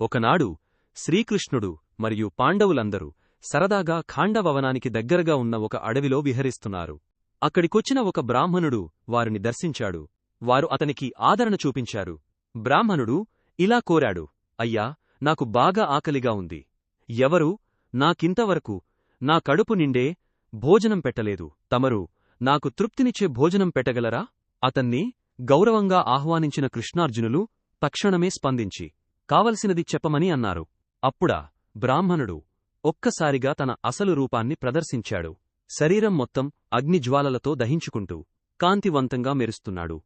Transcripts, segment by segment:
ఒకనాడు శ్రీకృష్ణుడు మరియు పాండవులందరూ సరదాగా ఖాండవవనానికి దగ్గరగా ఉన్న ఒక అడవిలో విహరిస్తున్నారు. అక్కడికొచ్చిన ఒక బ్రాహ్మణుడు వారిని దర్శించాడు. వారు అతనికి ఆదరణ చూపించారు. బ్రాహ్మణుడు ఇలా కోరాడు అయ్యా నాకు బాగా ఆకలిగా ఉంది. ఎవరు? నాకింతవరకు నా కడుపు నిండే భోజనం పెట్టలేదు. తమరు నాకు తృప్తినిచ్చే భోజనం పెట్టగలరా? అతన్ని గౌరవంగా ఆహ్వానించిన కృష్ణార్జునులు తక్షణమే స్పందించి కావలసినది చెప్పమని అన్నారు. అప్పుడా బ్రాహ్మణుడు ఒక్కసారిగా తన అసలు రూపాన్ని ప్రదర్శించాడు. శరీరం మొత్తం అగ్నిజ్వాలలతో దహించుకుంటూ కాంతివంతంగా మెరుస్తున్నాడు.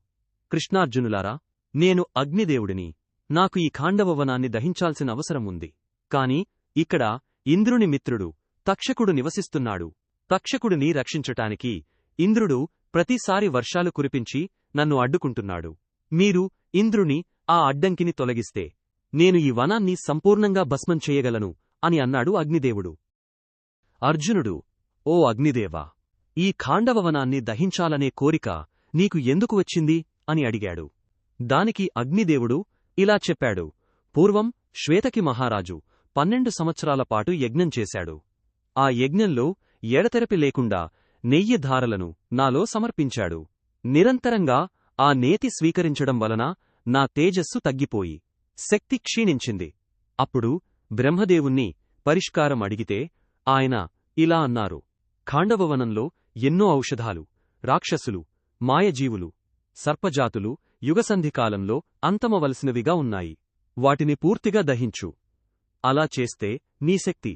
కృష్ణార్జునులారా నేను అగ్నిదేవుడిని నాకు ఈ ఖాండవవనాన్ని దహించాల్సిన అవసరం ఉంది కాని ఇక్కడ ఇంద్రుని మిత్రుడు తక్షకుడు నివసిస్తున్నాడు. తక్షకుడిని రక్షించటానికి ఇంద్రుడు ప్రతిసారి వర్షాలు కురిపించి నన్ను అడ్డుకుంటున్నాడు. మీరు ఇంద్రుని ఆ అడ్డంకిని తొలగిస్తే నేను ఈ వనాన్ని సంపూర్ణంగా భస్మం చేయగలను అని అన్నాడు అగ్నిదేవుడు. అర్జునుడు ఓ అగ్నిదేవా ఈ ఖాండవవనాన్ని దహించాలనే కోరిక నీకు ఎందుకు వచ్చింది? అని అడిగాడు. దానికి అగ్నిదేవుడు ఇలా చెప్పాడు. పూర్వం శ్వేతకి మహారాజు పన్నెండు సంవత్సరాల పాటు యజ్ఞం చేశాడు. ఆ యజ్ఞంలో ఎడతెరపి లేకుండా నెయ్యి ధారలను నాలో సమర్పించాడు. నిరంతరంగా ఆ నేతి స్వీకరించడం వలన నా తేజస్సు తగ్గిపోయి శక్తి క్షీణించింది. అప్పుడు బ్రహ్మదేవుణ్ణి పరిష్కారం అడిగితే ఆయన ఇలా అన్నారు. ఖాండవవనంలో ఎన్నో ఔషధాలు రాక్షసులు మాయజీవులు సర్పజాతులు యుగసంధికాలంలో అంతమవలసినవిగా ఉన్నాయి. వాటిని పూర్తిగా దహించు. అలా చేస్తే నీ శక్తి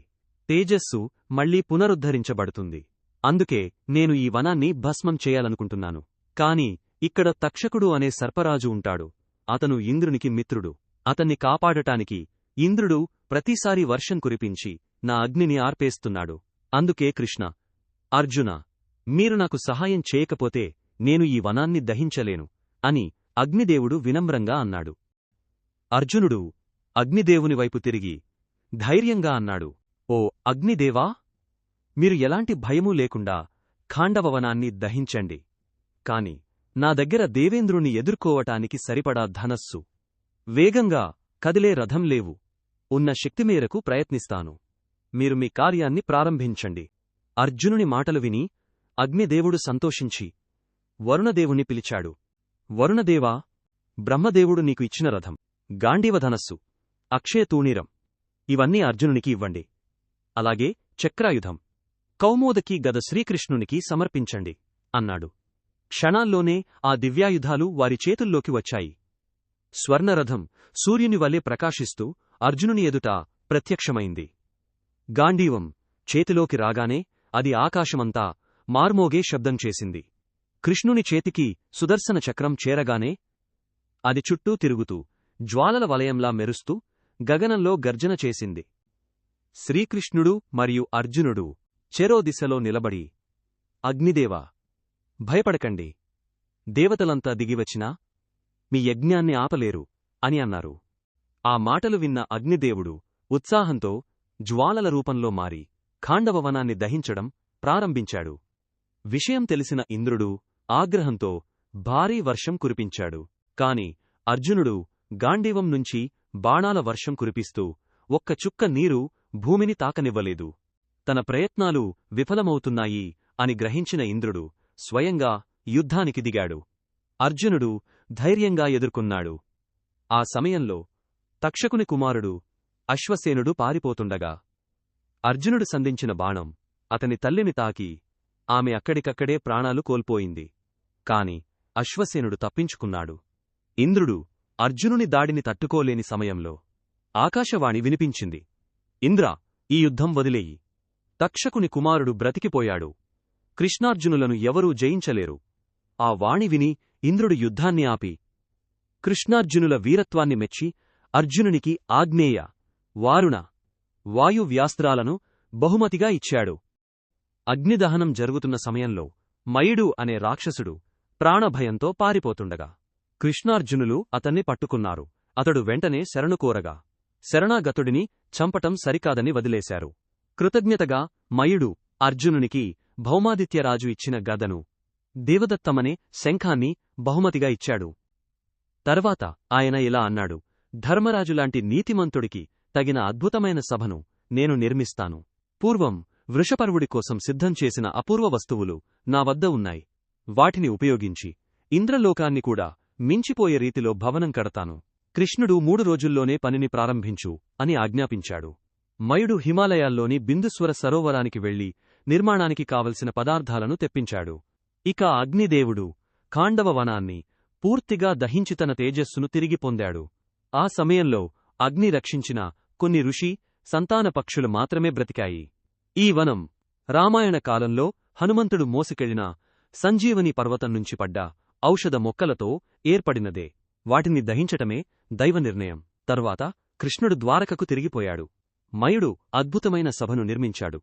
తేజస్సు మళ్ళీ పునరుద్ధరించబడుతుంది. అందుకే నేను ఈ వనాన్ని భస్మం చేయాలనుకుంటున్నాను. కాని ఇక్కడ తక్షకుడు అనే సర్పరాజు ఉంటాడు. అతను ఇంద్రునికి మిత్రుడు. అతన్ని కాపాడటానికి ఇంద్రుడు ప్రతిసారి వర్షం కురిపించి నా అగ్నిని ఆర్పేస్తున్నాడు. అందుకే కృష్ణ అర్జున మీరు నాకు సహాయం చేయకపోతే నేను ఈ వనాన్ని దహించలేను అని అగ్నిదేవుడు వినమ్రంగా అన్నాడు. అర్జునుడు అగ్నిదేవుని వైపు తిరిగి ధైర్యంగా అన్నాడు ఓ అగ్నిదేవా మీరు ఎలాంటి భయమూ లేకుండా ఖాండవవనాన్ని దహించండి. కాని నా దగ్గర దేవేంద్రుణ్ణి ఎదుర్కోవటానికి సరిపడా ధనస్సు వేగంగా కదిలే రథం లేవు. ఉన్న శక్తి మేరకు ప్రయత్నిస్తాను. మీరు మీ కార్యాన్ని ప్రారంభించండి. అర్జునుని మాటలు విని అగ్నిదేవుడు సంతోషించి వరుణదేవుణ్ణి పిలిచాడు. వరుణదేవా బ్రహ్మదేవుడు నీకు ఇచ్చిన రథం గాంధీవధనస్సు అక్షయతూణీరం ఇవన్నీ అర్జునునికి ఇవ్వండి. అలాగే చక్రాయుధం కౌమోదకి గద శ్రీకృష్ణునికి సమర్పించండి అన్నాడు. క్షణాల్లోనే ఆ దివ్యాయుధాలు వారి చేతుల్లోకి వచ్చాయి. స్వర్ణరథం సూర్యుని వలె ప్రకాశిస్తూ అర్జునుని ఎదుట ప్రత్యక్షమైంది. గాంధీవం చేతిలోకి రాగానే అది ఆకాశమంతా మార్మోగే శబ్దం చేసింది. కృష్ణుని చేతికి సుదర్శన చక్రం చేరగానే అది చుట్టూ తిరుగుతూ జ్వాలల వలయంలా మెరుస్తూ గగనంలో గర్జన చేసింది. శ్రీకృష్ణుడు మరియు అర్జునుడు చెరో దిశలో నిలబడి అగ్నిదేవా భయపడకండి. దేవతలంతా దిగివచ్చినా మీ యజ్ఞాన్ని ఆపలేరు అని అన్నారు. ఆ మాటలు విన్న అగ్నిదేవుడు ఉత్సాహంతో జ్వాలల రూపంలో మారి ఖాండవవనాన్ని దహించడం ప్రారంభించాడు. విషయం తెలిసిన ఇంద్రుడు ఆగ్రహంతో భారీ వర్షం కురిపించాడు. కాని అర్జునుడు గాంధీవం నుంచి బాణాల వర్షం కురిపిస్తూ ఒక్క చుక్క నీరు భూమిని తాకనివ్వలేదు. తన ప్రయత్నాలు విఫలమవుతున్నాయి అని గ్రహించిన ఇంద్రుడు స్వయంగా యుద్ధానికి దిగాడు. అర్జునుడు ధైర్యంగా ఎదుర్కొన్నాడు. ఆ సమయంలో తక్షకుని కుమారుడు అశ్వసేనుడు పారిపోతుండగా అర్జునుడు సంధించిన బాణం అతని తల్లిని తాకి ఆమె అక్కడికక్కడే ప్రాణాలు కోల్పోయింది. కాని అశ్వసేనుడు తప్పించుకున్నాడు. ఇంద్రుడు అర్జునుని దాడిని తట్టుకోలేని సమయంలో ఆకాశవాణి వినిపించింది. ఇంద్ర ఈ యుద్ధం వదిలేయి. తక్షకుని కుమారుడు బ్రతికిపోయాడు. కృష్ణార్జునులను ఎవరూ జయించలేరు. ఆ వాణి విని ఇంద్రుడు యుద్ధాన్ని ఆపి. కృష్ణార్జునుల వీరత్వాన్ని మెచ్చి అర్జునునికి ఆగ్నేయ వారుణ వాయువ్యాస్త్రాలను బహుమతిగా ఇచ్చాడు. అగ్నిదహనం జరుగుతున్న సమయంలో మయుడు అనే రాక్షసుడు ప్రాణభయంతో పారిపోతుండగా. కృష్ణార్జునులు అతన్ని పట్టుకున్నారు. అతడు వెంటనే శరణు కోరగా శరణాగతుడిని చంపటం సరికాదని వదిలేశారు. కృతజ్ఞతగా మయుడు అర్జునునికి భౌమాదిత్యరాజు ఇచ్చిన గదను దేవదత్తమనే శంఖాన్ని బహుమతిగా ఇచ్చాడు. తర్వాత ఆయన ఇలా అన్నాడు ధర్మరాజులాంటి నీతిమంతుడికి తగిన అద్భుతమైన సభను నేను నిర్మిస్తాను. పూర్వం వృషపర్వుడి కోసం సిద్ధం చేసిన అపూర్వ వస్తువులు నా వద్ద ఉన్నాయి. వాటిని ఉపయోగించి ఇంద్రలోకాన్ని కూడా మించిపోయే రీతిలో భవనం కడతాను. కృష్ణుడు మూడు రోజుల్లోనే పనిని ప్రారంభించు అని ఆజ్ఞాపించాడు. మయుడు హిమాలయాల్లోని బిందుస్వర సరోవరానికి వెళ్ళి నిర్మాణానికి కావలసిన పదార్థాలను తెప్పించాడు. ఇక అగ్నిదేవుడు ఖాండవ వనాన్ని పూర్తిగా దహించి తన తేజస్సును తిరిగి పొందాడు. ఆ సమయంలో అగ్ని రక్షించిన కొన్ని ఋషి సంతాన పక్షులు మాత్రమే బ్రతికాయి. ఈ వనం రామాయణ కాలంలో హనుమంతుడు మోసుకెళ్ళిన సంజీవని పర్వతం నుంచి పడ్డ ఔషధ మొక్కలతో ఏర్పడినదే. వాటిని దహించటమే దైవ నిర్ణయం. తరువాత కృష్ణుడు ద్వారకకు తిరిగిపోయాడు. మయుడు అద్భుతమైన సభను నిర్మించాడు.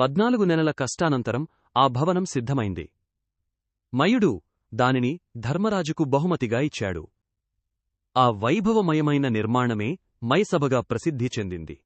పద్నాలుగు నెలల కష్టానంతరం ఆ భవనం సిద్ధమైంది. మయుడు దానిని ధర్మరాజుకు బహుమతిగా ఇచ్చాడు. ఆ వైభవమయమైన నిర్మాణమే మైసభగా ప్రసిద్ధి చెందింది.